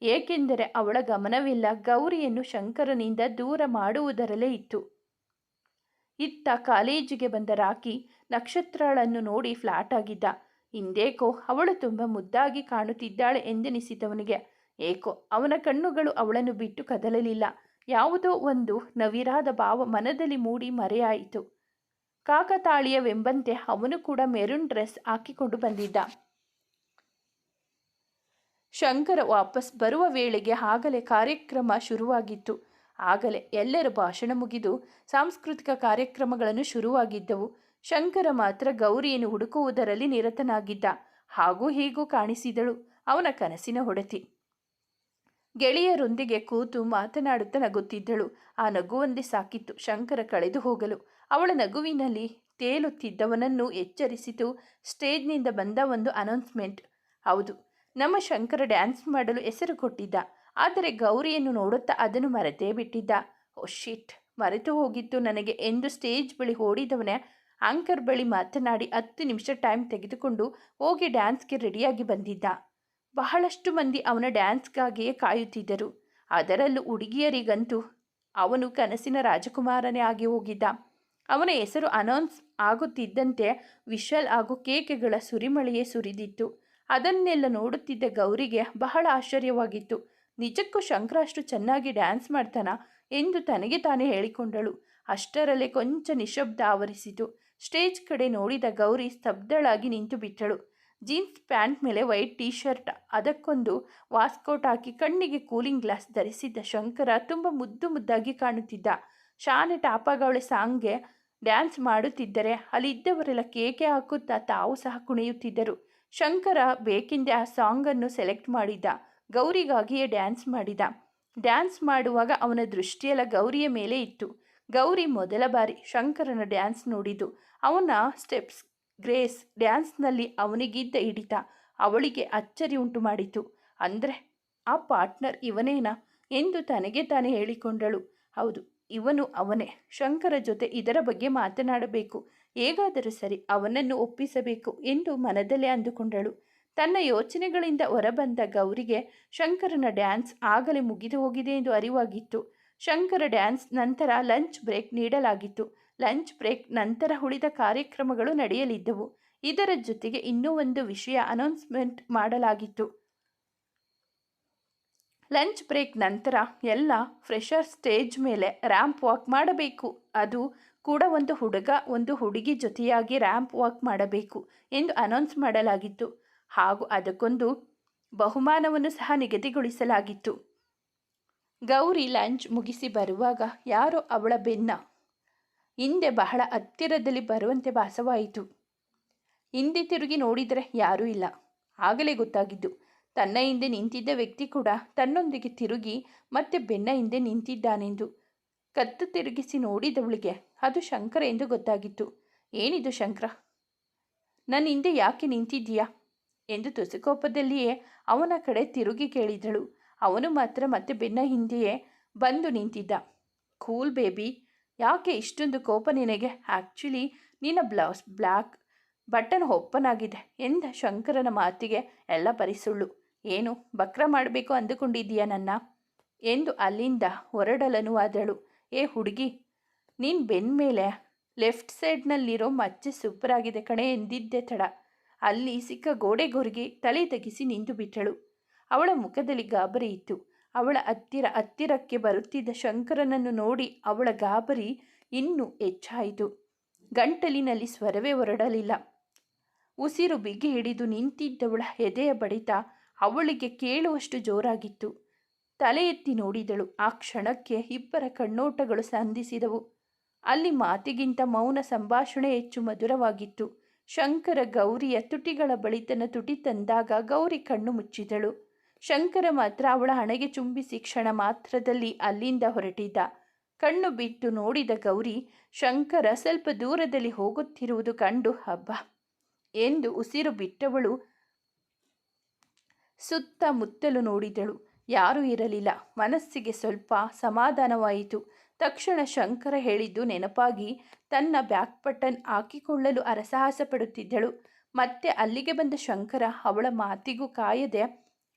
S1: ಏಕೆಂದರೆ ಅವಳ ಗಮನವಿಲ್ಲ, ಗೌರಿಯನ್ನು ಶಂಕರನಿಂದ ದೂರ ಮಾಡುವುದರಲ್ಲೇ ಇತ್ತು. ಇತ್ತ ಕಾಲೇಜಿಗೆ ಬಂದ ರಾಕಿ ನಕ್ಷತ್ರಗಳನ್ನು ನೋಡಿ ಫ್ಲಾಟ್ ಆಗಿದ್ದ. ಹಿಂದೇಕೋ ಅವಳು ತುಂಬ ಮುದ್ದಾಗಿ ಕಾಣುತ್ತಿದ್ದಾಳೆ ಎಂದೆನಿಸಿದವನಿಗೆ, ಏಕೋ ಅವನ ಕಣ್ಣುಗಳು ಅವಳನ್ನು ಬಿಟ್ಟು ಕದಲಲಿಲ್ಲ. ಯಾವುದೋ ಒಂದು ನವಿರಾದ ಭಾವ ಮನದಲ್ಲಿ ಮೂಡಿ ಮರೆಯಾಯಿತು. ಕಾಕತಾಳಿಯವೆಂಬಂತೆ ಅವನು ಕೂಡ ಮೆರೂನ್ ಡ್ರೆಸ್ ಹಾಕಿಕೊಂಡು ಬಂದಿದ್ದ. ಶಂಕರ ವಾಪಸ್ ಬರುವ ವೇಳೆಗೆ ಆಗಲೇ ಕಾರ್ಯಕ್ರಮ ಶುರುವಾಗಿತ್ತು. ಆಗಲೇ ಎಲ್ಲರ ಭಾಷಣ ಮುಗಿದು ಸಾಂಸ್ಕೃತಿಕ ಕಾರ್ಯಕ್ರಮಗಳನ್ನು ಶುರುವಾಗಿದ್ದವು. ಶಂಕರ ಮಾತ್ರ ಗೌರಿಯನ್ನು ಹುಡುಕುವುದರಲ್ಲಿ ನಿರತನಾಗಿದ್ದ. ಹಾಗೂ ಹೀಗೂ ಕಾಣಿಸಿದಳು ಅವನ ಕನಸಿನ ಹೊಡೆತಿ. ಗೆಳೆಯರೊಂದಿಗೆ ಕೂತು ಮಾತನಾಡುತ್ತಾ ನಗುತ್ತಿದ್ದಳು. ಆ ನಗುವೊಂದೇ ಸಾಕಿತ್ತು. ಶಂಕರ ಕಳೆದು ಹೋಗಲು. ಅವಳ ನಗುವಿನಲ್ಲಿ ತೇಲುತ್ತಿದ್ದವನನ್ನು ಎಚ್ಚರಿಸಿತು. ಸ್ಟೇಜ್ನಿಂದ ಬಂದ ಒಂದು ಅನೌನ್ಸ್ಮೆಂಟ್. ಹೌದು ನಮ್ಮ ಶಂಕರ ಡ್ಯಾನ್ಸ್ ಮಾಡಲು ಹೆಸರು ಕೊಟ್ಟಿದ್ದ. ಆದರೆ ಗೌರಿಯನ್ನು ನೋಡುತ್ತಾ ಅದನ್ನು ಮರೆತೇ ಬಿಟ್ಟಿದ್ದ. ಓ ಶಿಟ್ ಮರೆತು ಹೋಗಿತ್ತು ನನಗೆ ಎಂದು ಸ್ಟೇಜ್ ಬಳಿ ಓಡಿದವನೇ ಆಂಕರ್ ಬಳಿ ಮಾತನಾಡಿ ಹತ್ತು ನಿಮಿಷ ಟೈಮ್ ತೆಗೆದುಕೊಂಡು ಹೋಗಿ ಡ್ಯಾನ್ಸ್ಗೆ ರೆಡಿಯಾಗಿ ಬಂದಿದ್ದ. ಬಹಳಷ್ಟು ಮಂದಿ ಅವನ ಡ್ಯಾನ್ಸ್ಗಾಗಿಯೇ ಕಾಯುತ್ತಿದ್ದರು. ಅದರಲ್ಲೂ ಹುಡುಗಿಯರಿಗಂತೂ ಅವನು ಕನಸಿನ ರಾಜಕುಮಾರನೇ ಆಗಿ ಹೋಗಿದ್ದ. ಅವನ ಹೆಸರು ಅನೌನ್ಸ್ ಆಗುತ್ತಿದ್ದಂತೆ ವಿಶಲ್ ಹಾಗೂ ಕೇಕೆಗಳ ಸುರಿಮಳೆಯೇ ಸುರಿದಿತ್ತು. ಅದನ್ನೆಲ್ಲ ನೋಡುತ್ತಿದ್ದ ಗೌರಿಗೆ ಬಹಳ ಆಶ್ಚರ್ಯವಾಗಿತ್ತು. ನಿಜಕ್ಕೂ ಶಂಕರ ಅಷ್ಟು ಚೆನ್ನಾಗಿ ಡ್ಯಾನ್ಸ್ ಮಾಡ್ತಾನಾ ಎಂದು ತನಗೆ ತಾನೇ ಹೇಳಿಕೊಂಡಳು. ಅಷ್ಟರಲ್ಲೇ ಕೊಂಚ ನಿಶಬ್ದ ಆವರಿಸಿತು. ಸ್ಟೇಜ್ ಕಡೆ ನೋಡಿದ ಗೌರಿ ಸ್ತಬ್ಧಳಾಗಿ ನಿಂತು ಬಿಟ್ಟಳು. ಜೀನ್ಸ್ ಪ್ಯಾಂಟ್ ಮೇಲೆ ವೈಟ್ ಟೀ ಶರ್ಟ್ ಅದಕ್ಕೊಂದು ವಾಸ್ಕೋಟ್ ಹಾಕಿ ಕಣ್ಣಿಗೆ ಕೂಲಿಂಗ್ ಗ್ಲಾಸ್ ಧರಿಸಿದ್ದ ಶಂಕರ ತುಂಬ ಮುದ್ದು ಮುದ್ದಾಗಿ ಕಾಣುತ್ತಿದ್ದ. ಶಾನೆ ಟಾಪಗವಳೆ ಸಾಂಗ್ಗೆ ಡ್ಯಾನ್ಸ್ ಮಾಡುತ್ತಿದ್ದರೆ ಅಲ್ಲಿದ್ದವರೆಲ್ಲ ಕೇಕೆ ಹಾಕುತ್ತಾ ತಾವು ಸಹ ಕುಣಿಯುತ್ತಿದ್ದರು. ಶಂಕರ ಬೇಕಿಂದೆ ಆ ಸಾಂಗನ್ನು ಸೆಲೆಕ್ಟ್ ಮಾಡಿದ್ದ ಗೌರಿಗಾಗಿಯೇ ಡ್ಯಾನ್ಸ್ ಮಾಡಿದ. ಡ್ಯಾನ್ಸ್ ಮಾಡುವಾಗ ಅವನ ದೃಷ್ಟಿಯೆಲ್ಲ ಗೌರಿಯ ಮೇಲೆ ಇತ್ತು. ಗೌರಿ ಮೊದಲ ಬಾರಿ ಶಂಕರನ ಡ್ಯಾನ್ಸ್ ನೋಡಿದ್ದು. ಅವನ ಸ್ಟೆಪ್ಸ್, ಗ್ರೇಸ್ ಡ್ಯಾನ್ಸ್ನಲ್ಲಿ ಅವನಿಗಿದ್ದ ಹಿಡಿತ, ಅವಳಿಗೆ ಅಚ್ಚರಿ ಉಂಟು ಮಾಡಿತು ಅಂದರೆ ಆ ಪಾರ್ಟ್ನರ್ ಇವನೇನಾ ಎಂದು ತನಗೆ ತಾನೇ ಹೇಳಿಕೊಂಡಳು. ಹೌದು, ಇವನು ಅವನೇ. ಶಂಕರ ಜೊತೆ ಇದರ ಬಗ್ಗೆ ಮಾತನಾಡಬೇಕು. ಹೇಗಾದರೂ ಸರಿ ಅವನನ್ನು ಒಪ್ಪಿಸಬೇಕು ಎಂದು ಮನದಲ್ಲೇ ಅಂದುಕೊಂಡಳು. ತನ್ನ ಯೋಚನೆಗಳಿಂದ ಹೊರಬಂದ ಗೌರಿಗೆ ಶಂಕರನ ಡ್ಯಾನ್ಸ್ ಆಗಲೇ ಮುಗಿದು ಹೋಗಿದೆ ಎಂದು ಅರಿವಾಗಿತ್ತು. ಶಂಕರ ಡ್ಯಾನ್ಸ್ ನಂತರ ಲಂಚ್ ಬ್ರೇಕ್ ನೀಡಲಾಗಿತ್ತು. ಲಂಚ್ ಬ್ರೇಕ್ ನಂತರ ಉಳಿದ ಕಾರ್ಯಕ್ರಮಗಳು ನಡೆಯಲಿದ್ದವು. ಇದರ ಜೊತೆಗೆ ಇನ್ನೂ ಒಂದು ವಿಷಯ ಅನೌನ್ಸ್ಮೆಂಟ್ ಮಾಡಲಾಗಿತ್ತು. ಲಂಚ್ ಬ್ರೇಕ್ ನಂತರ ಎಲ್ಲ ಫ್ರೆಶರ್ ಸ್ಟೇಜ್ ಮೇಲೆ ರ್ಯಾಂಪ್ ವಾಕ್ ಮಾಡಬೇಕು. ಅದು ಕೂಡ ಒಂದು ಹುಡುಗ ಒಂದು ಹುಡುಗಿ ಜೊತೆಯಾಗಿ ರ್ಯಾಂಪ್ ವಾಕ್ ಮಾಡಬೇಕು ಎಂದು ಅನೌನ್ಸ್ ಮಾಡಲಾಗಿತ್ತು. ಹಾಗೂ ಅದಕ್ಕೊಂದು ಬಹುಮಾನವನ್ನು ಸಹ ನಿಗದಿಗೊಳಿಸಲಾಗಿತ್ತು. ಗೌರಿ ಲಂಚ್ ಮುಗಿಸಿ ಬರುವಾಗ ಯಾರೋ ಅವಳ ಬೆನ್ನ ಹಿಂದೆ ಬಹಳ ಹತ್ತಿರದಲ್ಲಿ ಬರುವಂತೆ ಭಾಸವಾಯಿತು. ಹಿಂದೆ ತಿರುಗಿ ನೋಡಿದರೆ ಯಾರೂ ಇಲ್ಲ. ಆಗಲೇ ಗೊತ್ತಾಗಿದ್ದು, ತನ್ನ ಹಿಂದೆ ನಿಂತಿದ್ದ ವ್ಯಕ್ತಿ ಕೂಡ ತನ್ನೊಂದಿಗೆ ತಿರುಗಿ ಮತ್ತೆ ಬೆನ್ನ ಹಿಂದೆ ನಿಂತಿದ್ದಾನೆಂದು ಕತ್ತು ತಿರುಗಿಸಿ ನೋಡಿದವಳಿಗೆ ಅದು ಶಂಕರ ಎಂದು ಗೊತ್ತಾಗಿತ್ತು. ಏನಿದು ಶಂಕರ? ನನ್ನ ಹಿಂದೆ ಯಾಕೆ ನಿಂತಿದ್ದೀಯಾ? ಎಂದು ತುಸುಕೋಪದಲ್ಲಿಯೇ ಅವನ ಕಡೆ ತಿರುಗಿ ಕೇಳಿದಳು. ಅವನು ಮಾತ್ರ ಮತ್ತೆ ಬೆನ್ನ ಹಿಂದೆಯೇ ಬಂದು ನಿಂತಿದ್ದ. ಕೂಲ್ ಬೇಬಿ, ಯಾಕೆ ಇಷ್ಟೊಂದು ಕೋಪ ನಿನಗೆ? ಆ್ಯಕ್ಚುಲಿ ನಿನ್ನ ಬ್ಲೌಸ್ ಬ್ಲ್ಯಾಕ್ ಬಟನ್ ಓಪನ್ ಆಗಿದೆ ಎಂದ ಶಂಕರನ ಮಾತಿಗೆ ಎಲ್ಲ ಪರಿಸುಳ್ಳು ಏನು ಬಕ್ರ ಮಾಡಬೇಕು ಅಂದುಕೊಂಡಿದ್ದೀಯಾ ನನ್ನ? ಎಂದು ಅಲ್ಲಿಂದ ಹೊರಡಲನುವಾದಳು. ಏ ಹುಡುಗಿ ನೀನು ಬೆನ್ನ ಮೇಲೆ ಲೆಫ್ಟ್ ಸೈಡ್ನಲ್ಲಿರೋ ಮಚ್ಚೆ ಸೂಪರಾಗಿದೆ ಕಣೆ ಎಂದಿದ್ದೆ ತಡ. ಅಲ್ಲಿ ಸಿಕ್ಕ ಗೋಡೆಗೊರಿಗೆ ತಲೆ ತೆಗೆಸಿ ನಿಂತು ಬಿಟ್ಟಳು. ಅವಳ ಮುಖದಲ್ಲಿ ಗಾಬರಿ ಇತ್ತು. ಅವಳ ಹತ್ತಿರ ಹತ್ತಿರಕ್ಕೆ ಬರುತ್ತಿದ್ದ ಶಂಕರನನ್ನು ನೋಡಿ ಅವಳ ಗಾಬರಿ ಇನ್ನೂ ಹೆಚ್ಚಾಯಿತು. ಗಂಟಲಿನಲ್ಲಿ ಸ್ವರವೇ ಹೊರಡಲಿಲ್ಲ. ಉಸಿರು ಬಿಗಿ ಹಿಡಿದು ನಿಂತಿದ್ದವಳ ಎದೆಯ ಬಡಿತ ಅವಳಿಗೆ ಕೇಳುವಷ್ಟು ಜೋರಾಗಿತ್ತು. ತಲೆ ಎತ್ತಿ ನೋಡಿದಳು. ಆ ಕ್ಷಣಕ್ಕೆ ಇಬ್ಬರ ಕಣ್ಣೋಟಗಳು ಸಂಧಿಸಿದವು ಅಲ್ಲಿ ಮಾತಿಗಿಂತ ಮೌನ ಸಂಭಾಷಣೆ ಹೆಚ್ಚು ಮಧುರವಾಗಿತ್ತು. ಶಂಕರ ಗೌರಿಯ ತುಟಿಗಳ ತನ್ನ ತುಟಿ ತಂದಾಗ ಗೌರಿ ಕಣ್ಣು ಮುಚ್ಚಿದಳು. ಶಂಕರ ಮಾತ್ರ ಅವಳ ಹಣೆಗೆ ಚುಂಬಿಸಿ ಕ್ಷಣ ಮಾತ್ರದಲ್ಲಿ ಅಲ್ಲಿಂದ ಹೊರಟಿದ್ದ. ಕಣ್ಣು ಬಿಟ್ಟು ನೋಡಿದ ಗೌರಿ, ಶಂಕರ, ಸ್ವಲ್ಪ ದೂರದಲ್ಲಿ ಹೋಗುತ್ತಿರುವುದು ಕಂಡು ಹಬ್ಬ ಎಂದು ಉಸಿರು ಬಿಟ್ಟವಳು. ಸುತ್ತಮುತ್ತಲು ನೋಡಿದಳು. ಯಾರೂ ಇರಲಿಲ್ಲ. ಮನಸ್ಸಿಗೆ ಸ್ವಲ್ಪ ಸಮಾಧಾನವಾಯಿತು. ತಕ್ಷಣ ಶಂಕರ ಹೇಳಿದ್ದು ನೆನಪಾಗಿ ತನ್ನ ಬ್ಯಾಕ್ ಬಟನ್ ಹಾಕಿಕೊಳ್ಳಲು ಅರಸಾಹಸ ಪಡುತ್ತಿದ್ದಳು ಮತ್ತೆ ಅಲ್ಲಿಗೆ ಬಂದ ಶಂಕರ ಅವಳ ಮಾತಿಗೂ ಕಾಯದೆ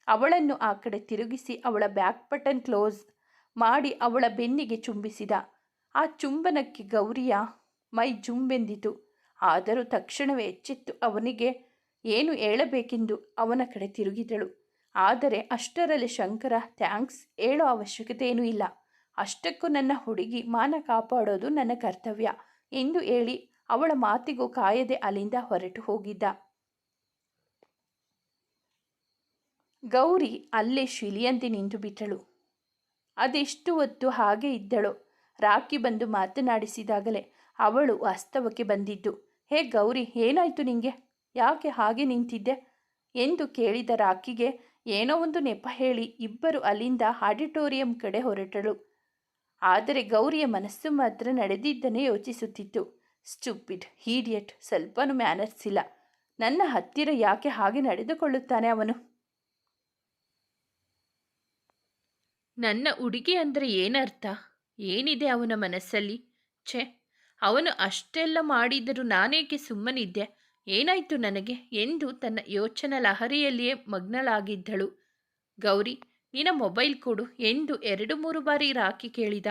S1: ಅವಳನ್ನು ಆ ಕಡೆ ತಿರುಗಿಸಿ ಅವಳ ಬ್ಯಾಕ್ ಬಟನ್ ಕ್ಲೋಸ್ ಮಾಡಿ ಅವಳ ಬೆನ್ನಿಗೆ ಚುಂಬಿಸಿದ. ಆ ಚುಂಬನಕ್ಕೆ ಗೌರಿಯ ಮೈ ಜುಂಬೆಂದಿತು. ಆದರೂ ತಕ್ಷಣವೇ ಎಚ್ಚೆತ್ತು ಅವನಿಗೆ ಏನು ಹೇಳಬೇಕೆಂದು ಅವನ ಕಡೆ ತಿರುಗಿದಳು. ಆದರೆ ಅಷ್ಟರಲ್ಲಿ ಶಂಕರ, ಥ್ಯಾಂಕ್ಸ್, ಹೇಳೋ ಅವಶ್ಯಕತೆ ಏನೂ ಇಲ್ಲ. ಅಷ್ಟಕ್ಕೂ ನನ್ನ ಹುಡುಗಿ ಮಾನ ಕಾಪಾಡೋದು ನನ್ನ ಕರ್ತವ್ಯ ಎಂದು ಹೇಳಿ ಅವಳ ಮಾತಿಗೂ ಕಾಯದೆ ಅಲ್ಲಿಂದ ಹೊರಟು ಹೋಗಿದ್ದ. ಗೌರಿ ಅಲ್ಲೇ ಶಿಲಿಯಂತೆ ನಿಂತು ಬಿಟ್ಟಳು. ಅದೆಷ್ಟು ಹೊತ್ತು ಹಾಗೆ ಇದ್ದಳು? ರಾಕಿ ಬಂದು ಮಾತನಾಡಿಸಿದಾಗಲೇ ಅವಳು ವಾಸ್ತವಕ್ಕೆ ಬಂದಿದ್ದು. ಹೇ ಗೌರಿ, ಏನಾಯಿತು ನಿಂಗೆ? ಯಾಕೆ ಹಾಗೆ ನಿಂತಿದ್ದೆ? ಎಂದು ಕೇಳಿದ ರಾಕಿಗೆ ಏನೋ ಒಂದು ನೆಪ ಹೇಳಿ ಇಬ್ಬರು ಅಲ್ಲಿಂದ ಆಡಿಟೋರಿಯಂ ಕಡೆ ಹೊರಟಳು. ಆದರೆ ಗೌರಿಯ ಮನಸ್ಸು ಮಾತ್ರ ನಡೆದಿದ್ದನ್ನೇ ಯೋಚಿಸುತ್ತಿತ್ತು. ಸ್ಟುಪಿಡ್ ಹೀಡಿಯಟ್ ಸ್ವಲ್ಪನೂ ಮ್ಯಾನರ್ಸ್ ಇಲ್ಲ ನನ್ನ ಹತ್ತಿರ ಯಾಕೆ ಹಾಗೆ ನಡೆದುಕೊಳ್ಳುತ್ತಾನೆ ಅವನು? ನನ್ನ ಉಡುಗೆ ಅಂದರೆ ಏನರ್ಥ? ಏನಿದೆ ಅವನ ಮನಸ್ಸಲ್ಲಿ? ಛೆ, ಅವನು ಅಷ್ಟೆಲ್ಲ ಮಾಡಿದರೂ ನಾನೇಕೆ ಸುಮ್ಮನಿದ್ದೆ? ಏನಾಯಿತು ನನಗೆ? ಎಂದು ತನ್ನ ಯೋಚನಾ ಲಹರಿಯಲ್ಲಿಯೇ ಮಗ್ನಳಾಗಿದ್ದಳು. ಗೌರಿ ನಿನ್ನ ಮೊಬೈಲ್ ಕೊಡು ಎಂದು ಎರಡು ಮೂರು ಬಾರಿ ರಾಕಿ ಕೇಳಿದ.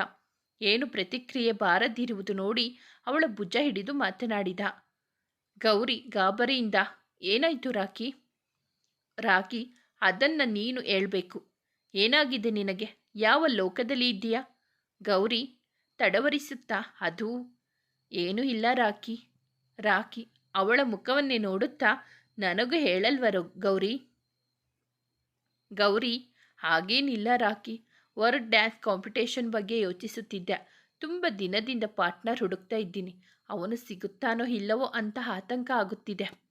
S1: ಏನು ಪ್ರತಿಕ್ರಿಯೆ ಬಾರದಿರುವುದು ನೋಡಿ ಅವಳ ಭುಜ ಹಿಡಿದು ಮಾತನಾಡಿದ. ಗೌರಿ ಗಾಬರಿಯಿಂದ, ಏನಾಯಿತು ರಾಕಿ? ರಾಕಿ, ಅದನ್ನು ನೀನು ಹೇಳ್ಬೇಕು. ಏನಾಗಿದೆ ನಿನಗೆ? ಯಾವ ಲೋಕದಲ್ಲಿ ಇದ್ದೀಯಾ? ಗೌರಿ, ತಡವರಿಸುತ್ತಾ? ಅದು? ಏನೂ ಇಲ್ಲ ರಾಕಿ. ರಾಕಿ, ಅವಳ ಮುಖವನ್ನೇ ನೋಡುತ್ತಾ ನನಗೂ ಹೇಳಲ್ವರೋ ಗೌರಿ? ಗೌರಿ ಹಾಗೇನಿಲ್ಲ ರಾಕಿ. ವರ್ಡ್ ಡ್ಯಾನ್ಸ್ ಕಾಂಪಿಟೇಷನ್ ಬಗ್ಗೆ ಯೋಚಿಸುತ್ತಿದ್ದೆ. ತುಂಬ ದಿನದಿಂದ ಪಾರ್ಟ್ನರ್ ಹುಡುಕ್ತಾ ಇದ್ದೀನಿ. ಅವನು ಸಿಗುತ್ತಾನೋ ಇಲ್ಲವೋ ಅಂತ ಆತಂಕ ಆಗುತ್ತಿದೆ.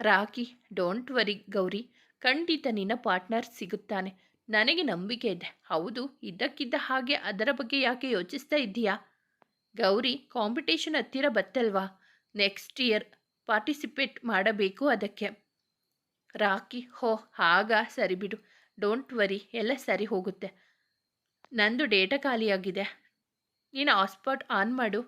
S1: Rocky, don't worry Gowri. ಖಂಡಿತ ನಿನ್ನ ಪಾರ್ಟ್ನರ್ ಸಿಗುತ್ತಾನೆ. ನನಗೆ ನಂಬಿಕೆ ಇದೆ. ಹೌದು, ಇದ್ದಕ್ಕಿದ್ದ ಹಾಗೆ ಅದರ ಬಗ್ಗೆ ಯಾಕೆ ಯೋಚಿಸ್ತಾ ಇದ್ದೀಯಾ? ಗೌರಿ, ಕಾಂಪಿಟೇಷನ್ ಹತ್ತಿರ ಬತ್ತಲ್ವಾ? ನೆಕ್ಸ್ಟ್ ಇಯರ್ ಪಾರ್ಟಿಸಿಪೇಟ್ ಮಾಡಬೇಕು ಅದಕ್ಕೆ. ರಾಕಿ, ಹೋ, ಆಗ ಸರಿ ಬಿಡು ಡೋಂಟ್ ವರಿ ಎಲ್ಲ ಸರಿ ಹೋಗುತ್ತೆ. ನಂದು ಡೇಟಾ ಖಾಲಿಯಾಗಿದೆ. ನೀನು ಹಾಸ್ಪಾಟ್ ಆನ್ ಮಾಡು.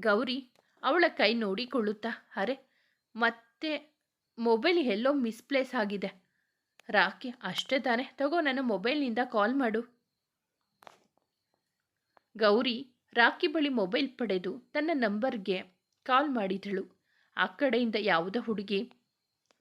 S1: ಗೌರಿ, ಅವಳ ಕೈ ನೋಡಿಕೊಳ್ಳುತ್ತಾ, ಅರೆ, ಮತ್ತೆ ಮೊಬೈಲ್ ಎಲ್ಲೋ ಮಿಸ್ಪ್ಲೇಸ್ ಆಗಿದೆ. ರಾಕಿ, ಅಷ್ಟೇ ತಾನೆ, ತಗೋ ನನ್ನ ಮೊಬೈಲ್ನಿಂದ ಕಾಲ್ ಮಾಡು. ಗೌರಿ, ರಾಕಿ ಬಳಿ ಮೊಬೈಲ್ ಪಡೆದು ತನ್ನ ನಂಬರ್ಗೆ ಕಾಲ್ ಮಾಡಿದಳು. ಆ ಕಡೆಯಿಂದ ಯಾವುದೋ ಹುಡುಗಿ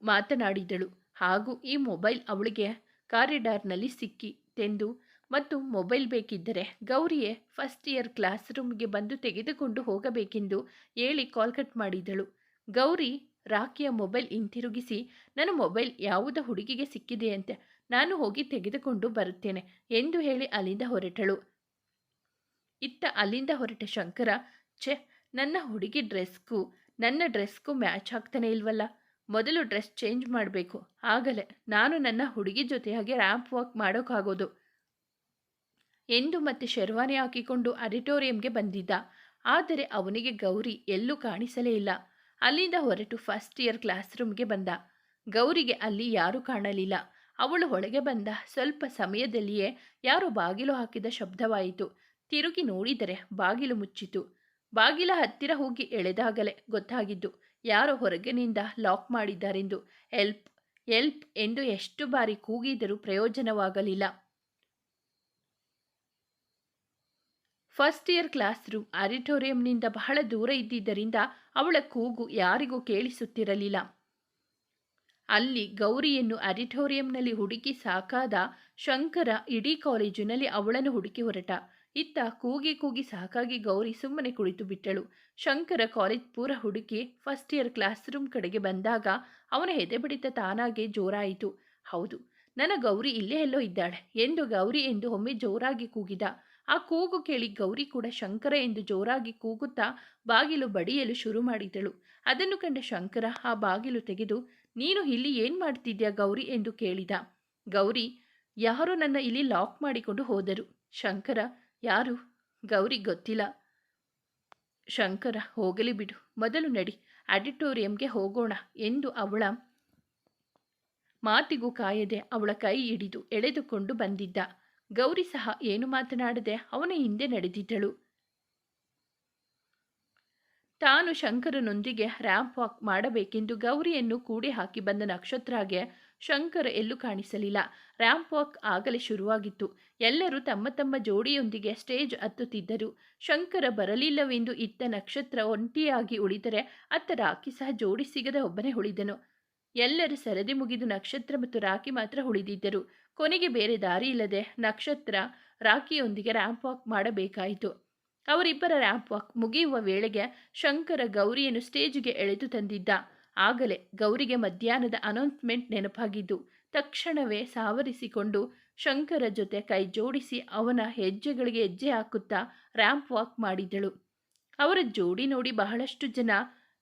S1: ಮಾತನಾಡಿದಳು. ಹಾಗೂ ಈ ಮೊಬೈಲ್ ಅವಳಿಗೆ ಕಾರಿಡಾರ್ನಲ್ಲಿ ಸಿಕ್ಕಿ, ತೆಂದು ಮತ್ತು ಮೊಬೈಲ್ ಬೇಕಿದ್ದರೆ ಗೌರಿಯೇ ಫಸ್ಟ್ ಇಯರ್ ಕ್ಲಾಸ್ ರೂಮ್ಗೆ ಬಂದು ತೆಗೆದುಕೊಂಡು ಹೋಗಬೇಕೆಂದು ಹೇಳಿ ಕಾಲ್ ಕಟ್ ಮಾಡಿದಳು. ಗೌರಿ ರಾಕಿಯ ಮೊಬೈಲ್ ಹಿಂತಿರುಗಿಸಿ, ನನ್ನ ಮೊಬೈಲ್ ಯಾವುದೋ ಹುಡುಗಿಗೆ ಸಿಕ್ಕಿದೆಯಂತೆ ನಾನು ಹೋಗಿ ತೆಗೆದುಕೊಂಡು ಬರುತ್ತೇನೆ ಎಂದು ಹೇಳಿ ಅಲ್ಲಿಂದ ಹೊರಟಳು. ಇತ್ತ ಅಲ್ಲಿಂದ ಹೊರಟ ಶಂಕರ, ಛೆ, ನನ್ನ ಹುಡುಗಿ ಡ್ರೆಸ್ಗೂ, ನನ್ನ ಡ್ರೆಸ್ಗೂ ಮ್ಯಾಚ್ ಆಗ್ತಾನೆ ಇಲ್ವಲ್ಲ? ಮೊದಲು ಡ್ರೆಸ್ ಚೇಂಜ್ ಮಾಡಬೇಕು. ಆಗಲೇ ನಾನು ನನ್ನ ಹುಡುಗಿ ಜೊತೆಯಾಗಿ ರ್ಯಾಂಪ್ ವಾಕ್ ಮಾಡೋಕ್ಕಾಗೋದು. ಎಂದು ಮತ್ತೆ ಶೆರ್ವಾನಿ ಹಾಕಿಕೊಂಡು ಆಡಿಟೋರಿಯಂಗೆ ಬಂದಿದ್ದ. ಆದರೆ ಅವನಿಗೆ ಗೌರಿ ಎಲ್ಲೂ ಕಾಣಿಸಲೇ ಇಲ್ಲ. ಅಲ್ಲಿಂದ ಹೊರಟು ಫಸ್ಟ್ ಇಯರ್ ಕ್ಲಾಸ್ ರೂಮ್ಗೆ ಬಂದ. ಗೌರಿಗೆ ಅಲ್ಲಿ ಯಾರೂ ಕಾಣಲಿಲ್ಲ. ಅವಳು ಒಳಗೆ ಬಂದ. ಸ್ವಲ್ಪ ಸಮಯದಲ್ಲಿಯೇ ಯಾರೋ ಬಾಗಿಲು ಹಾಕಿದ ಶಬ್ದವಾಯಿತು. ತಿರುಗಿ ನೋಡಿದರೆ ಬಾಗಿಲು ಮುಚ್ಚಿತು. ಬಾಗಿಲ ಹತ್ತಿರ ಹೋಗಿ ಎಳೆದಾಗಲೇ ಗೊತ್ತಾಗಿದ್ದು ಯಾರೋ ಹೊರಗಿನಿಂದ ಲಾಕ್ ಮಾಡಿದ್ದಾರೆಂದು. ಎಲ್ಪ್ ಎಲ್ಪ್ ಎಂದು ಎಷ್ಟು ಬಾರಿ ಕೂಗಿದರೂ ಪ್ರಯೋಜನವಾಗಲಿಲ್ಲ. ಫಸ್ಟ್ ಇಯರ್ ಕ್ಲಾಸ್ ರೂಮ್ ಆಡಿಟೋರಿಯಂನಿಂದ ಬಹಳ ದೂರ ಇದ್ದಿದ್ದರಿಂದ ಅವಳ ಕೂಗು ಯಾರಿಗೂ ಕೇಳಿಸುತ್ತಿರಲಿಲ್ಲ. ಅಲ್ಲಿ ಗೌರಿಯನ್ನು ಆಡಿಟೋರಿಯಂನಲ್ಲಿ ಹುಡುಕಿ ಸಾಕಾದ ಶಂಕರ ಇಡೀ ಕಾಲೇಜಿನಲ್ಲಿ ಅವಳನ್ನು ಹುಡುಕಿ ಹೊರಟ. ಇತ್ತ ಕೂಗಿ ಕೂಗಿ ಸಾಕಾಗಿ ಗೌರಿ ಸುಮ್ಮನೆ ಕುಳಿತು ಬಿಟ್ಟಳು. ಶಂಕರ ಕಾಲೇಜ್ ಪೂರ ಹುಡುಕಿ ಫಸ್ಟ್ ಇಯರ್ ಕ್ಲಾಸ್ ರೂಮ್ ಕಡೆಗೆ ಬಂದಾಗ ಅವನ ಹೆದೆಬಡಿತ ತಾನಾಗೆ ಜೋರಾಯಿತು. ಹೌದು, ನನ್ನ ಗೌರಿ ಇಲ್ಲೇ ಎಲ್ಲೋ ಇದ್ದಾಳೆ ಎಂದು ಗೌರಿ ಎಂದು ಒಮ್ಮೆ ಜೋರಾಗಿ ಕೂಗಿದ. ಆ ಕೂಗು ಕೇಳಿ ಗೌರಿ ಕೂಡ ಶಂಕರ ಎಂದು ಜೋರಾಗಿ ಕೂಗುತ್ತಾ ಬಾಗಿಲು ಬಡಿಯಲು ಶುರು ಮಾಡಿದಳು. ಅದನ್ನು ಕಂಡ ಶಂಕರ ಆ ಬಾಗಿಲು ತೆಗೆದು, ನೀನು ಇಲ್ಲಿ ಏನು ಮಾಡ್ತಿದ್ಯಾ ಗೌರಿ? ಎಂದು ಕೇಳಿದ. ಗೌರಿ, ಯಾರೋ ನನ್ನ ಇಲ್ಲಿ ಲಾಕ್ ಮಾಡಿಕೊಂಡು ಹೋದರು. ಶಂಕರ ಯಾರು? ಗೌರಿ ಗೊತ್ತಿಲ್ಲ. ಶಂಕರ, ಹೋಗಲಿ ಬಿಡು. ಮೊದಲು ನಡಿ. ಆಡಿಟೋರಿಯಂಗೆ ಹೋಗೋಣ ಎಂದು ಅವಳ ಮಾತಿಗೂ ಕಾಯದೆ ಅವಳ ಕೈ ಹಿಡಿದು ಎಳೆದುಕೊಂಡು ಬಂದಿದ್ದ. ಗೌರಿ ಸಹ ಏನು ಮಾತನಾಡದೆ ಅವನ ಹಿಂದೆ ನಡೆದಿದ್ದಳು. ತಾನು ಶಂಕರನೊಂದಿಗೆ ರ್ಯಾಂಪ್ ವಾಕ್ ಮಾಡಬೇಕೆಂದು ಗೌರಿಯನ್ನು ಕೂಡಿ ಹಾಕಿ ಬಂದ ನಕ್ಷತ್ರಗೆ ಶಂಕರ ಎಲ್ಲೂ ಕಾಣಿಸಲಿಲ್ಲ. ರ್ಯಾಂಪ್ ವಾಕ್ ಆಗಲೇ ಶುರುವಾಗಿತ್ತು. ಎಲ್ಲರೂ ತಮ್ಮ ತಮ್ಮ ಜೋಡಿಯೊಂದಿಗೆ ಸ್ಟೇಜ್ ಹತ್ತುತ್ತಿದ್ದರು. ಶಂಕರ ಬರಲಿಲ್ಲವೆಂದು ಇತ್ತ ನಕ್ಷತ್ರ ಒಂಟಿಯಾಗಿ ಉಳಿದರೆ ಅತ್ತ ರಾಕಿ ಸಹ ಜೋಡಿ ಸಿಗದ ಒಬ್ಬನೇ ಉಳಿದನು. ಎಲ್ಲರೂ ಸರದಿ ಮುಗಿದು ನಕ್ಷತ್ರ ಮತ್ತು ರಾಕಿ ಮಾತ್ರ ಉಳಿದಿದ್ದರು. ಕೊನೆಗೆ ಬೇರೆ ದಾರಿ ಇಲ್ಲದೆ ನಕ್ಷತ್ರ ರಾಖಿಯೊಂದಿಗೆ ರ್ಯಾಂಪ್ ವಾಕ್ ಮಾಡಬೇಕಾಯಿತು. ಅವರಿಬ್ಬರ ರ್ಯಾಂಪ್ ವಾಕ್ ಮುಗಿಯುವ ವೇಳೆಗೆ ಶಂಕರ ಗೌರಿಯನ್ನು ಸ್ಟೇಜ್ಗೆ ಎಳೆದು ತಂದಿದ್ದ. ಆಗಲೇ ಗೌರಿಗೆ ಮಧ್ಯಾಹ್ನದ ಅನೌನ್ಸ್ಮೆಂಟ್ ನೆನಪಾಗಿದ್ದು, ತಕ್ಷಣವೇ ಸಾವರಿಸಿಕೊಂಡು ಶಂಕರ ಜೊತೆ ಕೈ ಜೋಡಿಸಿ ಅವನ ಹೆಜ್ಜೆಗಳಿಗೆ ಹೆಜ್ಜೆ ಹಾಕುತ್ತಾ ರ್ಯಾಂಪ್ ವಾಕ್ ಮಾಡಿದಳು. ಅವರ ಜೋಡಿ ನೋಡಿ ಬಹಳಷ್ಟು ಜನ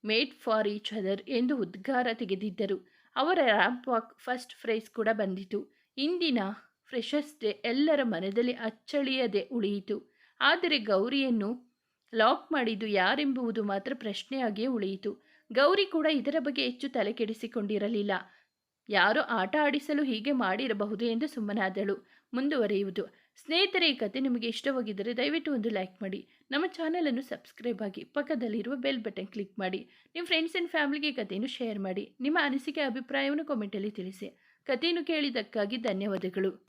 S1: ಮೇಡ್ ಫಾರ್ ಈಚ್ ಅದರ್ ಎಂದು ಉದ್ಗಾರ ತೆಗೆದಿದ್ದರು. ಅವರ ರ್ಯಾಂಪ್ ವಾಕ್ ಫಸ್ಟ್ ಫ್ರೈಸ್ ಕೂಡ ಬಂದಿತು. ಇಂದಿನ ಫ್ರೆಶರ್ಸ್ ಡೇ ಎಲ್ಲರ ಮನದಲ್ಲಿ ಅಚ್ಚಳಿಯದೆ ಉಳಿಯಿತು. ಆದರೆ ಗೌರಿಯನ್ನು ಲಾಕ್ ಮಾಡಿದ್ದು ಯಾರೆಂಬುವುದು ಮಾತ್ರ ಪ್ರಶ್ನೆಯಾಗಿಯೇ ಉಳಿಯಿತು. ಗೌರಿ ಕೂಡ ಇದರ ಬಗ್ಗೆ ಹೆಚ್ಚು ತಲೆ ಕೆಡಿಸಿಕೊಂಡಿರಲಿಲ್ಲ. ಯಾರೋ ಆಟ ಆಡಿಸಲು ಹೀಗೆ ಮಾಡಿರಬಹುದು ಎಂದು ಸುಮ್ಮನಾದಳು. ಮುಂದುವರಿಯುವುದು. ಸ್ನೇಹಿತರೆ, ಈ ಕತೆ ನಿಮಗೆ ಇಷ್ಟವಾಗಿದ್ದರೆ ದಯವಿಟ್ಟು ಒಂದು ಲೈಕ್ ಮಾಡಿ. ನಮ್ಮ ಚಾನಲನ್ನು ಸಬ್ಸ್ಕ್ರೈಬ್ ಆಗಿ ಪಕ್ಕದಲ್ಲಿರುವ ಬೆಲ್ ಬಟನ್ ಕ್ಲಿಕ್ ಮಾಡಿ. ನಿಮ್ಮ ಫ್ರೆಂಡ್ಸ್ ಆ್ಯಂಡ್ ಫ್ಯಾಮಿಲಿಗೆ ಕಥೆಯನ್ನು ಶೇರ್ ಮಾಡಿ. ನಿಮ್ಮ ಅನಿಸಿಕೆ, ಅಭಿಪ್ರಾಯವನ್ನು ಕಾಮೆಂಟಲ್ಲಿ ತಿಳಿಸಿ. ಕಥೆಯನ್ನು ಕೇಳಿದ್ದಕ್ಕಾಗಿ ಧನ್ಯವಾದಗಳು.